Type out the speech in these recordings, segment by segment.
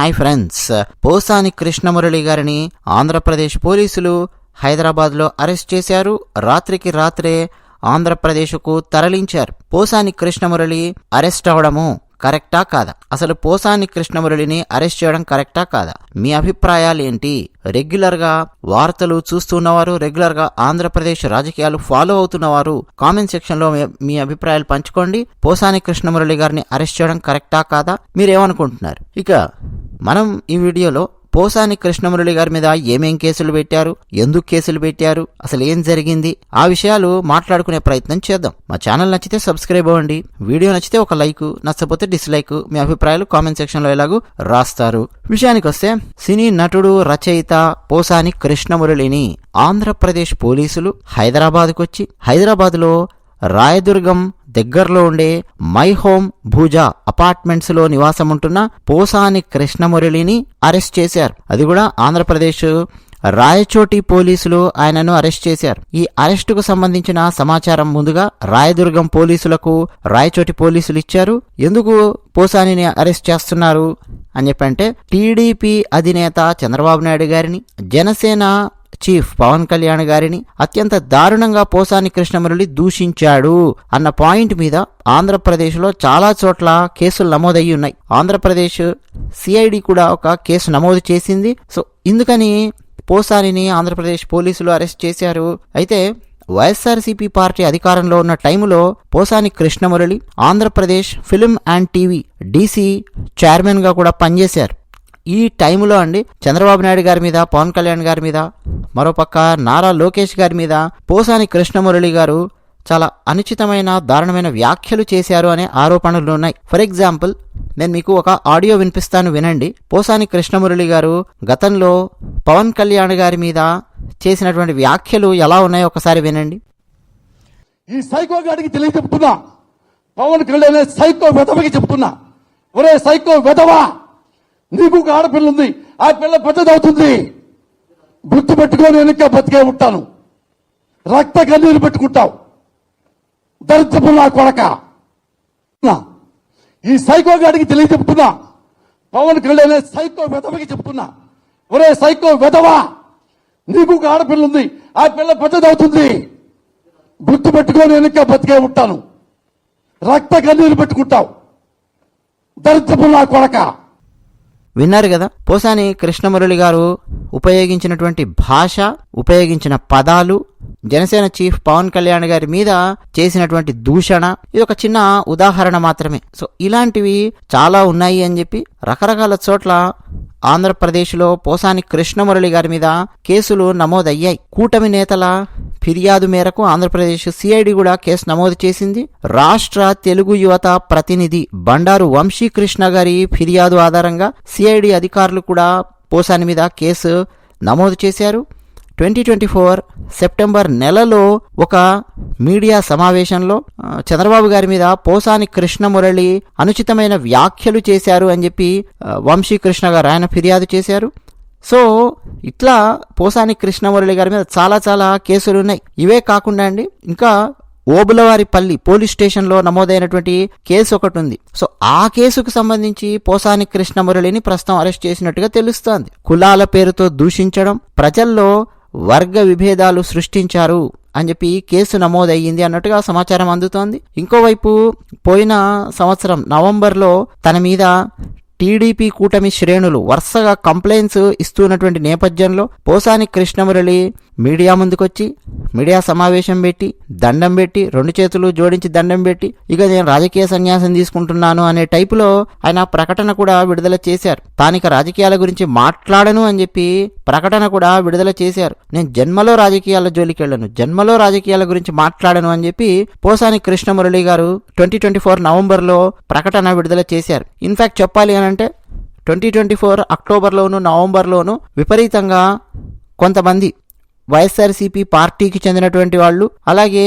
Hi friends. Posani Krishna Murali గారిని ఆంధ్రప్రదేశ్ పోలీసులు హైదరాబాద్లో అరెస్ట్ చేశారు. రాత్రికి రాత్రే ఆంధ్రప్రదేశ్కు తరలించారు. పోసాని కృష్ణమురళి అరెస్ట్ అవడము కరెక్టా కాదా? అసలు పోసాని కృష్ణమురళిని అరెస్ట్ చేయడం కరెక్టా కాదా? మీ అభిప్రాయాలు ఏంటి? రెగ్యులర్గా వార్తలు చూస్తున్నవారు రెగ్యులర్గా ఆంధ్రప్రదేశ్ రాజకీయాలు ఫాలో అవుతున్నవారు కామెంట్ సెక్షన్లో మీ- మీ అభిప్రాయాలు పంచుకోండి. పోసాని కృష్ణమురళి గారిని అరెస్ట్ చేయడం కరెక్టా కాదా? మీరేమనుకుంటున్నారు? ఇక మనం ఈ వీడియోలో పోసాని కృష్ణమురళి గారి మీద ఏమేం కేసులు పెట్టారు ఎందుకు కేసులు పెట్టారు అసలు ఏం జరిగింది ఆ విషయాలు మాట్లాడుకునే ప్రయత్నం చేద్దాం. మా ఛానల్ నచ్చితే సబ్స్క్రైబ్ అవ్వండి. వీడియో నచ్చితే ఒక లైక్ నచ్చపోతే డిస్లైక్. మీ అభిప్రాయాలు కామెంట్ సెక్షన్లో ఎలాగూ రాస్తారు. విషయానికి వస్తే సినీ నటుడు రచయిత పోసాని కృష్ణమురళిని ఆంధ్రప్రదేశ్ పోలీసులు హైదరాబాద్కు వచ్చి హైదరాబాద్లో రాయదుర్గం దగ్గరలో ఉండే మై హోమ్ భూజా అపార్ట్మెంట్స్లో నివాసముంటున్న నివాసం ఉంటున్న పోసాని కృష్ణమురళిని అరెస్ట్ చేశారు. అది కూడా ఆంధ్రప్రదేశ్ రాయచోటి పోలీసులు ఆయనను అరెస్ట్ చేశారు. ఈ అరెస్టుకు సంబంధించిన సమాచారం ముందుగా రాయదుర్గం పోలీసులకు రాయచోటి పోలీసులు ఇచ్చారు. ఎందుకు పోసానిని అరెస్ట్ చేస్తున్నారు అని చెప్పంటే టీడీపీ అధినేత చంద్రబాబు నాయుడు గారిని జనసేన చీఫ్ పవన్ కళ్యాణ్ గారిని అత్యంత దారుణంగా పోసాని కృష్ణమురళి దూషించాడు అన్న పాయింట్ మీద ఆంధ్రప్రదేశ్లో చాలా చోట్ల కేసులు నమోదయ్యి ఉన్నాయి. ఆంధ్రప్రదేశ్ సిఐడి కూడా ఒక కేసు నమోదు చేసింది. సో ఇందుకని పోసానిని ఆంధ్రప్రదేశ్ పోలీసులు అరెస్ట్ చేశారు. అయితే వైఎస్ఆర్సీపీ పార్టీ అధికారంలో ఉన్న టైంలో Posani Krishnamurali Andhra Pradesh film and TV DC చైర్మన్గా కూడా పనిచేశారు. ఈ టైంలో అండి చంద్రబాబు నాయుడు గారి మీద పవన్ కళ్యాణ్ గారి మీద మరోపక్క నారా లోకేష్ గారి మీద పోసాని కృష్ణమురళి గారు చాలా అనుచితమైన దారుణమైన వ్యాఖ్యలు చేశారు అనే ఆరోపణలు ఉన్నాయి. ఫర్ ఎగ్జాంపుల్ నేను మీకు ఒక ఆడియో వినిపిస్తాను వినండి. పోసాని కృష్ణమురళి గారు గతంలో పవన్ కళ్యాణ్ గారి మీద చేసినటువంటి వ్యాఖ్యలు ఎలా ఉన్నాయో ఒకసారి వినండి. ఈ సైకో గారికి తెలియజెప్తున్నా. పవన్ కళ్యాణ్ సైకో వెధవకి చెప్తున్నా. ఒరే సైకో వెధవా! నీకు ఒక ఆడపిల్ల ఉంది ఆ పిల్ల పెద్దదవుతుంది. గుర్తు పెట్టుకొని వెనక బతికే ఉంటాను. రక్త కన్నీరు పెట్టుకుంటావు. దరిద్రపు నా కొడక. ఈ సైకో గాడికి తెలియ చెప్తున్నా. పవన్ కళ్యాణ్ సైకో వెధవకి చెప్తున్నా. ఒరే సైకో వెధవా. నీకు ఒక ఆడపిల్ల ఉంది ఆ పిల్ల పెద్దదవుతుంది. గుర్తు పెట్టుకొని వెనక బతికే ఉంటాను. రక్త కన్నీరు పెట్టుకుంటావు. దరిద్రపు నా కొడక. విన్నారు కదా? పోసాని కృష్ణమురళి గారు ఉపయోగించినటువంటి భాష ఉపయోగించిన పదాలు జనసేన చీఫ్ పవన్ కళ్యాణ్ గారి మీద చేసినటువంటి దూషణ ఇది ఒక చిన్న ఉదాహరణ మాత్రమే. సో ఇలాంటివి చాలా ఉన్నాయి అని చెప్పి రకరకాల చోట్ల ఆంధ్రప్రదేశ్లో పోసాని కృష్ణమురళి గారి మీద కేసులు నమోదయ్యాయి. కూటమి నేతల ఫిర్యాదు మేరకు ఆంధ్రప్రదేశ్ సిఐడి కూడా కేసు నమోదు చేసింది. రాష్ట్ర తెలుగు యువత ప్రతినిధి బండారు వంశీకృష్ణ గారి ఫిర్యాదు ఆధారంగా సిఐడి అధికారులు కూడా పోసాని మీద కేసు నమోదు చేశారు. ట్వంటీ ట్వంటీ ఫోర్ సెప్టెంబర్ నెలలో ఒక మీడియా సమావేశంలో చంద్రబాబు గారి మీద పోసాని కృష్ణమురళి అనుచితమైన వ్యాఖ్యలు చేశారు అని చెప్పి వంశీకృష్ణ వంశీ కృష్ణ గారు ఆయన ఫిర్యాదు చేశారు. సో ఇట్లా పోసాని కృష్ణమురళి గారి మీద చాలా చాలా కేసులు ఉన్నాయి. ఇవే కాకుండా అండి ఇంకా ఓబులవారిపల్లి పోలీస్ స్టేషన్లో నమోదైనటువంటి కేసు ఒకటి ఉంది. సో ఆ కేసుకు సంబంధించి పోసాని కృష్ణమురళిని ప్రస్తుతం అరెస్ట్ చేసినట్టుగా తెలుస్తోంది. కులాల పేరుతో దూషించడం ప్రజల్లో వర్గ విభేదాలు సృష్టించారు అని చెప్పి కేసు నమోదయ్యింది అన్నట్టుగా సమాచారం అందుతోంది. ఇంకోవైపు పోయిన సంవత్సరం నవంబర్లో తన మీద టీడీపీ కూటమి శ్రేణులు వరుసగా కంప్లైంట్స్ ఇస్తున్నటువంటి నేపథ్యంలో పోసాని కృష్ణమురళి మీడియా ముందుకొచ్చి మీడియా సమావేశం పెట్టి దండం పెట్టి రెండు చేతులు జోడించి దండం పెట్టి ఇక నేను రాజకీయ సన్యాసం తీసుకుంటున్నాను అనే టైపులో ఆయన ప్రకటన కూడా విడుదల చేశారు. తానిక రాజకీయాల గురించి మాట్లాడను అని చెప్పి ప్రకటన కూడా విడుదల చేశారు. నేను జన్మలో రాజకీయాల జోలికి వెళ్ళను జన్మలో రాజకీయాల గురించి మాట్లాడను అని చెప్పి పోసాని కృష్ణమురళి గారు ట్వంటీ ట్వంటీ ఫోర్ నవంబర్లో ప్రకటన విడుదల చేశారు. ఇన్ఫ్యాక్ట్ చెప్పాలి అని అంటే ట్వంటీ ట్వంటీ ఫోర్ అక్టోబర్లోను నవంబర్లోను విపరీతంగా కొంతమంది వైఎస్ఆర్సీపీ పార్టీకి చెందినటువంటి వాళ్ళు అలాగే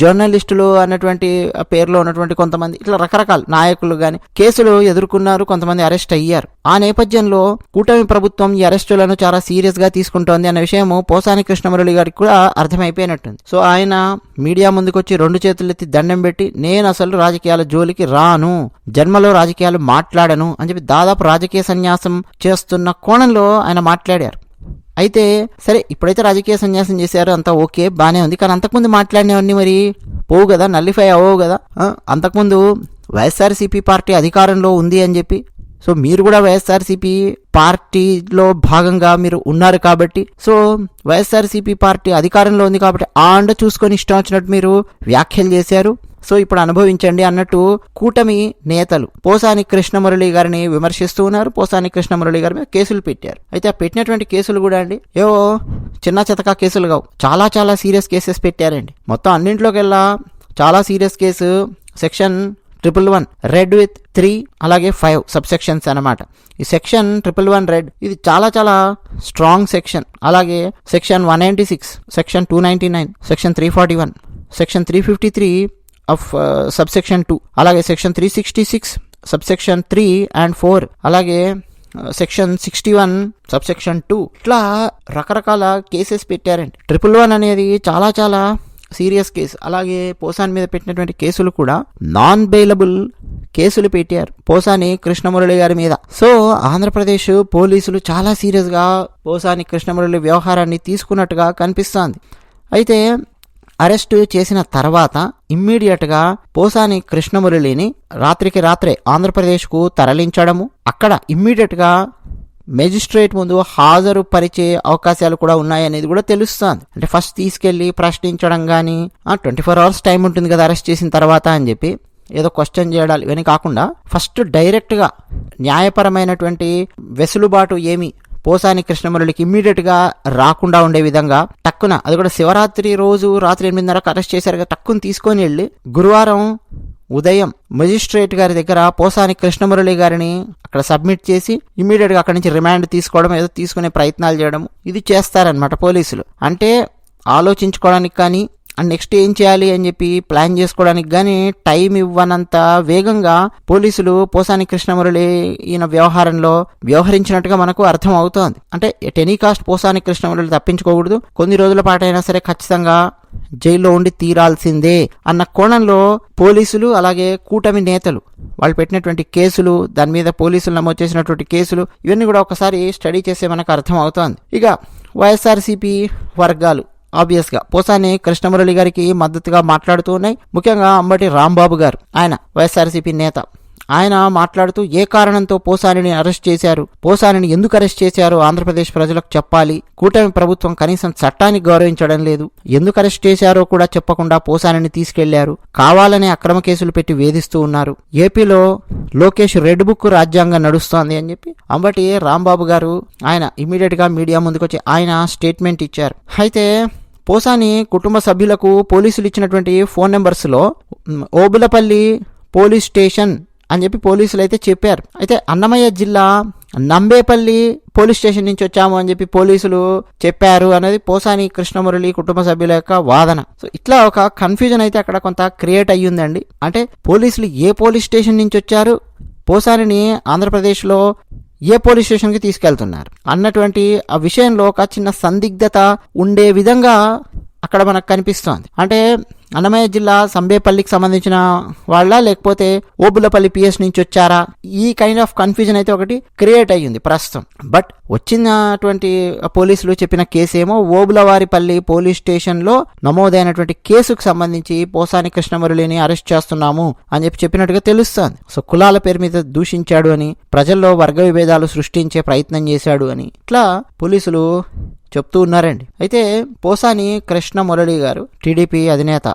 జర్నలిస్టులు అన్నటువంటి పేరులో ఉన్నటువంటి కొంతమంది ఇట్లా రకరకాల నాయకులు కానీ కేసులు ఎదుర్కొన్నారు కొంతమంది అరెస్ట్ అయ్యారు. ఆ నేపథ్యంలో కూటమి ప్రభుత్వం ఈ అరెస్టులను చాలా సీరియస్గా తీసుకుంటోంది అన్న విషయం పోసాని కృష్ణమురళి గారికి కూడా అర్థమైపోయినట్టుంది. సో ఆయన మీడియా ముందుకొచ్చి రెండు చేతులెత్తి దండం పెట్టి నేను అసలు రాజకీయాల జోలికి రాను జన్మలో రాజకీయాలు మాట్లాడను అని చెప్పి దాదాపు రాజకీయ సన్యాసం చేస్తున్న కోణంలో ఆయన మాట్లాడారు. అయితే సరే ఇప్పుడైతే రాజకీయ సన్యాసం చేశారు అంతా ఓకే బానే ఉంది. కానీ అంతకుముందు మాట్లాడినవన్నీ మరి పోవు కదా నల్లిఫై అవ్వవు కదా? అంతకుముందు వైఎస్ఆర్సీపీ పార్టీ అధికారంలో ఉంది అని చెప్పి. సో మీరు కూడా వైఎస్ఆర్సీపీ పార్టీలో భాగంగా మీరు ఉన్నారు కాబట్టి. సో వైఎస్ఆర్సీపీ పార్టీ అధికారంలో ఉంది కాబట్టి ఆ అండ చూసుకొని ఇష్టం వచ్చినట్టు మీరు వ్యాఖ్యలు చేశారు. సో ఇప్పుడు అనుభవించండి అన్నట్టు కూటమి నేతలు పోసాని కృష్ణమురళి గారిని విమర్శిస్తూ ఉన్నారు. పోసాని కృష్ణమురళి గారి మీద కేసులు పెట్టారు. అయితే ఆ పెట్టినటువంటి కేసులు కూడా అండి ఏవో చిన్న చితక కేసులు కావు. చాలా చాలా సీరియస్ కేసెస్ పెట్టారండి. మొత్తం అన్నింటిలోకెల్లా చాలా serious case section triple one read with three అలాగే ఫైవ్ సబ్ సెక్షన్స్ అనమాట ఈ సెక్షన్ ట్రిపుల్ వన్ రెడ్ ఇది చాలా చాలా స్ట్రాంగ్ సెక్షన్. అలాగే section one ninety six section two ninety nine section three forty one section three fifty three of sub section two అలాగే section three sixty six sub section three and four అలాగే section sixty one sub section two ఇట్లా రకరకాల cases పెట్టారండి. Triple one అనేది చాలా చాలా serious case అలాగే పోసాన్ మీద పెట్టినటువంటి కేసులు కూడా నాన్ బెయిలబుల్ కేసులు పెట్టారు. పోసాని కృష్ణమురళి గారి మీద. సో ఆంధ్రప్రదేశ్ పోలీసులు చాలా సీరియస్గా పోసాని కృష్ణమురళి వ్యవహారాన్ని తీసుకున్నట్టుగా కనిపిస్తోంది. అయితే అరెస్టు చేసిన తర్వాత ఇమ్మీడియట్గా పోసాని కృష్ణమురళిని రాత్రికి రాత్రే ఆంధ్రప్రదేశ్కు తరలించడము. అక్కడ ఇమ్మీడియట్గా మెజిస్ట్రేట్ ముందు హాజరు పరిచే అవకాశాలు కూడా ఉన్నాయనేది కూడా తెలుస్తుంది. అంటే ఫస్ట్ తీసుకెళ్ళి ప్రశ్నించడం కానీ ట్వంటీ ఫోర్ అవర్స్ టైం ఉంటుంది కదా అరెస్ట్ చేసిన తర్వాత అని చెప్పి ఏదో క్వశ్చన్ చేయడాలు ఇవన్నీ కాకుండా ఫస్ట్ డైరెక్ట్గా న్యాయపరమైనటువంటి వెసులుబాటు ఏమి పోసాని కృష్ణమురళికి ఇమ్మీడియట్గా రాకుండా ఉండే విధంగా టక్కున అది కూడా శివరాత్రి రోజు రాత్రి ఎనిమిదిన్నరకు అరెస్ట్ చేశారు కదా తీసుకొని వెళ్ళి గురువారం ఉదయం మెజిస్ట్రేట్ గారి దగ్గర పోసాని కృష్ణమురళి గారిని అక్కడ సబ్మిట్ చేసి ఇమ్మీడియట్గా అక్కడి నుంచి రిమాండ్ తీసుకోవడం ఏదో తీసుకునే ప్రయత్నాలు చేయడం ఇది చేస్తారనమాట పోలీసులు. అంటే ఆలోచించుకోవడానికి కానీ అండ్ నెక్స్ట్ ఏం చేయాలి అని చెప్పి ప్లాన్ చేసుకోవడానికి కానీ టైం ఇవ్వనంత వేగంగా పోలీసులు పోసాని కృష్ణమురళి ఈయన వ్యవహారంలో వ్యవహరించినట్టుగా మనకు అర్థం అవుతోంది అంటే at any cost Posani Krishnamurali తప్పించుకోకూడదు. కొన్ని రోజుల పాటైనా సరే ఖచ్చితంగా జైల్లో ఉండి తీరాల్సిందే అన్న కోణంలో పోలీసులు అలాగే కూటమి నేతలు వాళ్ళు పెట్టినటువంటి కేసులు దాని మీద పోలీసులు నమోదు చేసినటువంటి కేసులు ఇవన్నీ కూడా ఒకసారి స్టడీ చేసే మనకు అర్థం అవుతోంది ఇక వైఎస్ఆర్సీపీ వర్గాలు. ఆబ్వియస్గా పోసాని కృష్ణమురళి గారికి మద్దతుగా మాట్లాడుతూ ఉన్నాయి. ముఖ్యంగా అంబటి రాంబాబు గారు ఆయన వైఎస్ఆర్సీపీ నేత. ఆయన మాట్లాడుతూ ఏ కారణంతో పోసానిని అరెస్ట్ చేశారు? పోసానిని ఎందుకు అరెస్ట్ చేశారు? ఆంధ్రప్రదేశ్ ప్రజలకు చెప్పాలి. కూటమి ప్రభుత్వం కనీసం చట్టాన్ని గౌరవించడం లేదు. ఎందుకు అరెస్ట్ చేశారో కూడా చెప్పకుండా పోసానిని తీసుకెళ్ళారు. కావాలనే అక్రమ కేసులు పెట్టి వేధిస్తూ ఉన్నారు. ఏపీలో లోకేష్ రెడ్ బుక్ రాజ్యాంగం నడుస్తోంది అని చెప్పి అంబటి రాంబాబు గారు ఆయన ఇమీడియట్గా మీడియా ముందుకొచ్చి ఆయన స్టేట్మెంట్ ఇచ్చారు. అయితే పోసాని కుటుంబ సభ్యులకు పోలీసులు ఇచ్చినటువంటి ఫోన్ నెంబర్స్లో ఓబులపల్లి పోలీస్ స్టేషన్ అని చెప్పి పోలీసులు అయితే చెప్పారు. అయితే అన్నమయ్య జిల్లా నంబేపల్లి పోలీస్ స్టేషన్ నుంచి వచ్చాము అని చెప్పి పోలీసులు చెప్పారు అనేది పోసాని కృష్ణమురళి కుటుంబ సభ్యుల యొక్క వాదన. సో ఇట్లా ఒక కన్ఫ్యూజన్ అయితే అక్కడ కొంత క్రియేట్ అయ్యిందండి. అంటే పోలీసులు ఏ పోలీస్ స్టేషన్ నుంచి వచ్చారు? పోసానిని ఆంధ్రప్రదేశ్లో ఏ పోలీస్ స్టేషన్కి తీసుకెళ్తున్నారు? అన్నటువంటి ఆ విషయంలో ఒక చిన్న సందిగ్ధత ఉండే విధంగా అక్కడ మనకు కనిపిస్తోంది. అంటే అన్నమయ్య జిల్లా సంబేపల్లికి సంబంధించిన వాళ్ళ లేకపోతే ఓబులపల్లి పిఎస్ నుంచి వచ్చారా? ఈ కైండ్ ఆఫ్ కన్ఫ్యూజన్ అయితే ఒకటి క్రియేట్ అయ్యింది ప్రస్తుతం. బట్ వచ్చినటువంటి పోలీసులు చెప్పిన కేసు ఏమో ఓబులవారిపల్లి పోలీస్ స్టేషన్లో నమోదైనటువంటి కేసుకు సంబంధించి పోసాని కృష్ణమురళిని అరెస్ట్ చేస్తున్నాము అని చెప్పి చెప్పినట్టుగా తెలుస్తోంది. సో కులాల పేరు మీద దూషించాడు అని ప్రజల్లో వర్గ విభేదాలు సృష్టించే ప్రయత్నం చేశాడు అని ఇట్లా పోలీసులు చెప్తూ ఉన్నారండి. అయితే పోసాని కృష్ణ మురళి గారు టీడీపీ అధినేత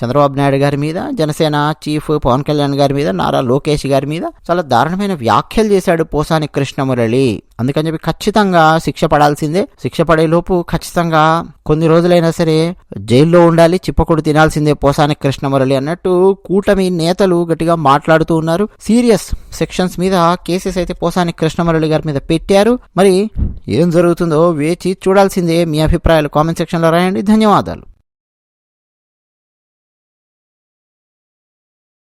చంద్రబాబు నాయుడు గారి మీద జనసేన చీఫ్ పవన్ కళ్యాణ్ గారి మీద నారా లోకేష్ గారి మీద చాలా దారుణమైన వ్యాఖ్యలు చేశాడు పోసాని కృష్ణ మురళి అందుకని చెప్పి ఖచ్చితంగా శిక్ష పడాల్సిందే. శిక్ష పడేలోపు ఖచ్చితంగా కొన్ని రోజులైనా సరే జైల్లో ఉండాలి చిప్పకుడు తినాల్సిందే పోసాని కృష్ణమురళి అన్నట్టు కూటమి నేతలు గట్టిగా మాట్లాడుతూ ఉన్నారు. సీరియస్ సెక్షన్స్ మీద కేసెస్ అయితే పోసాని కృష్ణమురళి గారి మీద పెట్టారు. మరి ఏం జరుగుతుందో వేచి చూడాల్సిందే మీ అభిప్రాయాలు కామెంట్ సెక్షన్లో రాయండి. ధన్యవాదాలు.